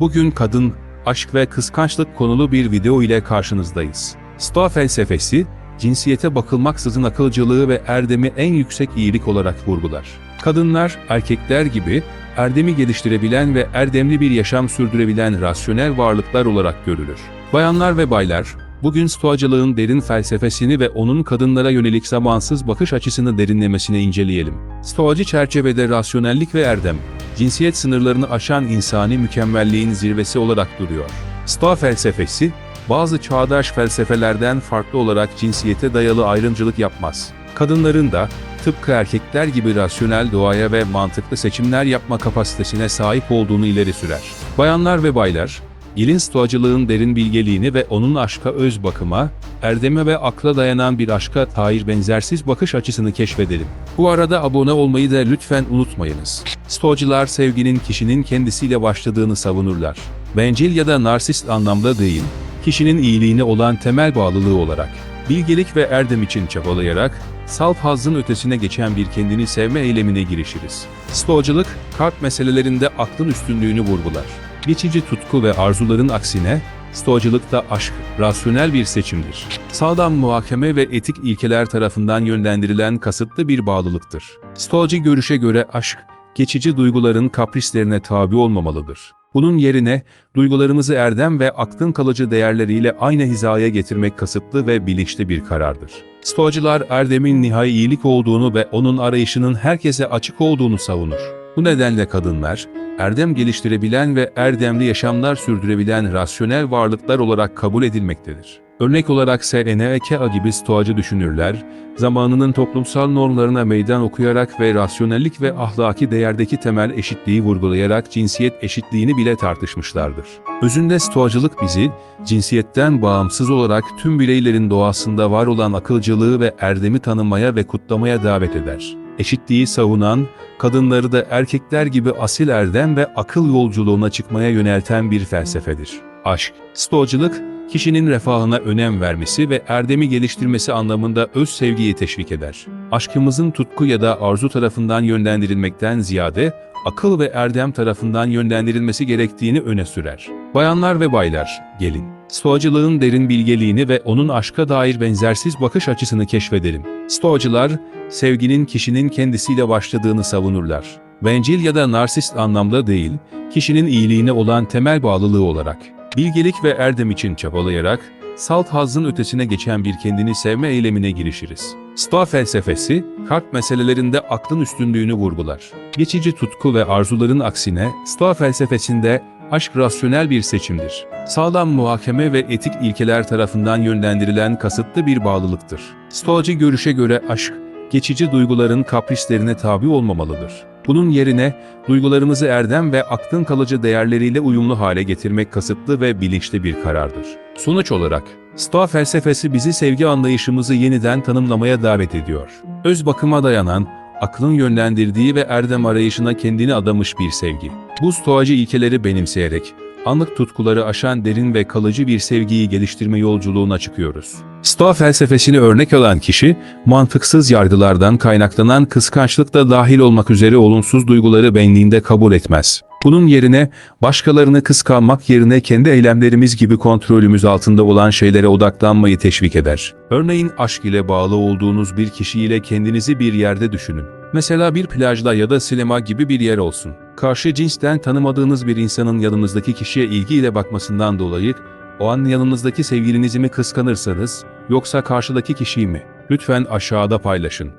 Bugün kadın, aşk ve kıskançlık konulu bir video ile karşınızdayız. Stoa felsefesi, cinsiyete bakılmaksızın akılcılığı ve erdemi en yüksek iyilik olarak vurgular. Kadınlar, erkekler gibi erdemi geliştirebilen ve erdemli bir yaşam sürdürebilen rasyonel varlıklar olarak görülür. Bayanlar ve baylar, bugün stoacılığın derin felsefesini ve onun kadınlara yönelik zamansız bakış açısını derinlemesine inceleyelim. Stoacı çerçevede rasyonellik ve erdem, cinsiyet sınırlarını aşan insani mükemmelliğin zirvesi olarak duruyor. Stoa felsefesi, bazı çağdaş felsefelerden farklı olarak cinsiyete dayalı ayrımcılık yapmaz. Kadınların da tıpkı erkekler gibi rasyonel doğaya ve mantıklı seçimler yapma kapasitesine sahip olduğunu ileri sürer. Bayanlar ve baylar, İlin stoacılığın derin bilgeliğini ve onun aşka öz bakıma, erdeme ve akla dayanan bir aşka dair benzersiz bakış açısını keşfedelim. Bu arada abone olmayı da lütfen unutmayınız. Stoacılar sevginin kişinin kendisiyle başladığını savunurlar. Bencil ya da narsist anlamda değil, kişinin iyiliğine olan temel bağlılığı olarak. Bilgelik ve erdem için çabalayarak, salt hazzın ötesine geçen bir kendini sevme eylemine girişiriz. Stoacılık, kalp meselelerinde aklın üstünlüğünü vurgular. Geçici tutku ve arzuların aksine, stoacılıkta aşk, rasyonel bir seçimdir. Sağlam muhakeme ve etik ilkeler tarafından yönlendirilen kasıtlı bir bağlılıktır. Stoacı görüşe göre aşk, geçici duyguların kaprislerine tabi olmamalıdır. Bunun yerine, duygularımızı erdem ve aklın kalıcı değerleriyle aynı hizaya getirmek kasıtlı ve bilinçli bir karardır. Stoacılar erdemin nihai iyilik olduğunu ve onun arayışının herkese açık olduğunu savunur. Bu nedenle kadınlar, erdem geliştirebilen ve erdemli yaşamlar sürdürebilen rasyonel varlıklar olarak kabul edilmektedir. Örnek olarak Seneca gibi stoacı düşünürler, zamanının toplumsal normlarına meydan okuyarak ve rasyonellik ve ahlaki değerdeki temel eşitliği vurgulayarak cinsiyet eşitliğini bile tartışmışlardır. Özünde stoacılık bizi, cinsiyetten bağımsız olarak tüm bireylerin doğasında var olan akılcılığı ve erdemi tanımaya ve kutlamaya davet eder eşitliği savunan, kadınları da erkekler gibi asil erdem ve akıl yolculuğuna çıkmaya yönelten bir felsefedir. Aşk, stoacılık, kişinin refahına önem vermesi ve erdemi geliştirmesi anlamında öz sevgiyi teşvik eder. Aşkımızın tutku ya da arzu tarafından yönlendirilmekten ziyade, akıl ve erdem tarafından yönlendirilmesi gerektiğini öne sürer. Bayanlar ve baylar, gelin. Stoacılığın derin bilgeliğini ve onun aşka dair benzersiz bakış açısını keşfedelim. Stoacılar, sevginin kişinin kendisiyle başladığını savunurlar. Bencil ya da narsist anlamda değil, kişinin iyiliğine olan temel bağlılığı olarak. Bilgelik ve erdem için çabalayarak, salt hazzın ötesine geçen bir kendini sevme eylemine girişiriz. Stoa felsefesi, kalp meselelerinde aklın üstünlüğünü vurgular. Geçici tutku ve arzuların aksine, Stoa felsefesinde aşk rasyonel bir seçimdir. Sağlam muhakeme ve etik ilkeler tarafından yönlendirilen kasıtlı bir bağlılıktır. Stoacı görüşe göre aşk, geçici duyguların kaprislerine tabi olmamalıdır. Bunun yerine, duygularımızı erdem ve aklın kalıcı değerleriyle uyumlu hale getirmek kasıtlı ve bilinçli bir karardır. Sonuç olarak, Stoa felsefesi bizi sevgi anlayışımızı yeniden tanımlamaya davet ediyor. Öz bakıma dayanan, aklın yönlendirdiği ve erdem arayışına kendini adamış bir sevgi. Bu stoacı ilkeleri benimseyerek, anlık tutkuları aşan derin ve kalıcı bir sevgiyi geliştirme yolculuğuna çıkıyoruz. Stoa felsefesini örnek alan kişi, mantıksız yargılardan kaynaklanan kıskançlık da dahil olmak üzere olumsuz duyguları benliğinde kabul etmez. Bunun yerine, başkalarını kıskanmak yerine kendi eylemlerimiz gibi kontrolümüz altında olan şeylere odaklanmayı teşvik eder. Örneğin aşk ile bağlı olduğunuz bir kişiyle kendinizi bir yerde düşünün. Mesela bir plajda ya da sinema gibi bir yer olsun. Karşı cinsten tanımadığınız bir insanın yanınızdaki kişiye ilgiyle bakmasından dolayı, o an yanınızdaki sevgilinizi mi kıskanırsanız, yoksa karşıdaki kişiyi mi? Lütfen aşağıda paylaşın.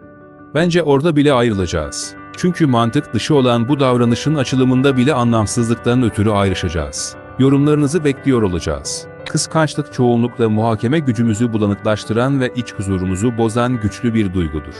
Bence orada bile ayrılacağız. Çünkü mantık dışı olan bu davranışın açılımında bile anlamsızlıktan ötürü ayrışacağız. Yorumlarınızı bekliyor olacağız. Kıskançlık çoğunlukla muhakeme gücümüzü bulanıklaştıran ve iç huzurumuzu bozan güçlü bir duygudur.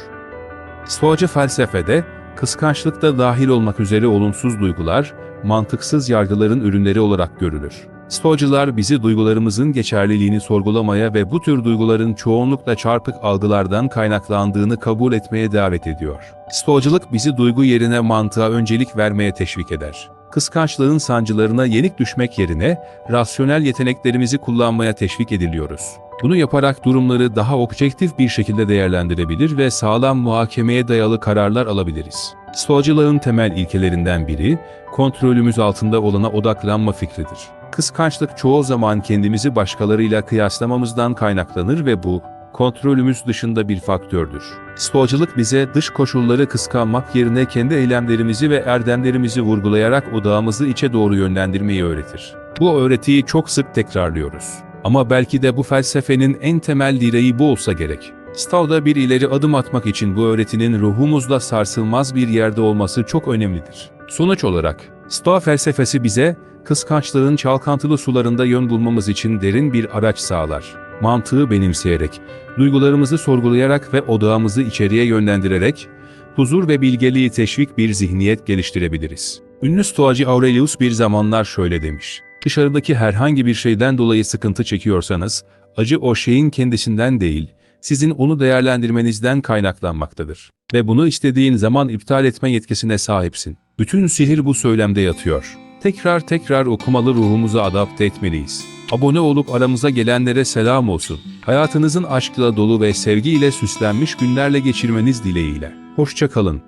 Stoacı felsefede, kıskançlık da dahil olmak üzere olumsuz duygular, mantıksız yargıların ürünleri olarak görülür. Stoacılar bizi duygularımızın geçerliliğini sorgulamaya ve bu tür duyguların çoğunlukla çarpık algılardan kaynaklandığını kabul etmeye davet ediyor. Stoacılık bizi duygu yerine mantığa öncelik vermeye teşvik eder. Kıskançlığın sancılarına yenik düşmek yerine rasyonel yeteneklerimizi kullanmaya teşvik ediliyoruz. Bunu yaparak durumları daha objektif bir şekilde değerlendirebilir ve sağlam muhakemeye dayalı kararlar alabiliriz. Stoacılığın temel ilkelerinden biri, kontrolümüz altında olana odaklanma fikridir. Kıskançlık çoğu zaman kendimizi başkalarıyla kıyaslamamızdan kaynaklanır ve bu, kontrolümüz dışında bir faktördür. Stoacılık bize dış koşulları kıskanmak yerine kendi eylemlerimizi ve erdemlerimizi vurgulayarak odağımızı içe doğru yönlendirmeyi öğretir. Bu öğretiyi çok sık tekrarlıyoruz. Ama belki de bu felsefenin en temel direği bu olsa gerek. Stoa'da bir ileri adım atmak için bu öğretinin ruhumuzda sarsılmaz bir yerde olması çok önemlidir. Sonuç olarak, Stoa felsefesi bize, kıskançlığın çalkantılı sularında yön bulmamız için derin bir araç sağlar. Mantığı benimseyerek, duygularımızı sorgulayarak ve odağımızı içeriye yönlendirerek, huzur ve bilgeliği teşvik bir zihniyet geliştirebiliriz. Ünlü stoacı Aurelius bir zamanlar şöyle demiş. Dışarıdaki herhangi bir şeyden dolayı sıkıntı çekiyorsanız, acı o şeyin kendisinden değil, sizin onu değerlendirmenizden kaynaklanmaktadır. Ve bunu istediğin zaman iptal etme yetkisine sahipsin. Bütün sihir bu söylemde yatıyor. Tekrar tekrar okumalı ruhumuzu adapte etmeliyiz. Abone olup aramıza gelenlere selam olsun. Hayatınızın aşkla dolu ve sevgiyle süslenmiş günlerle geçirmeniz dileğiyle. Hoşça kalın.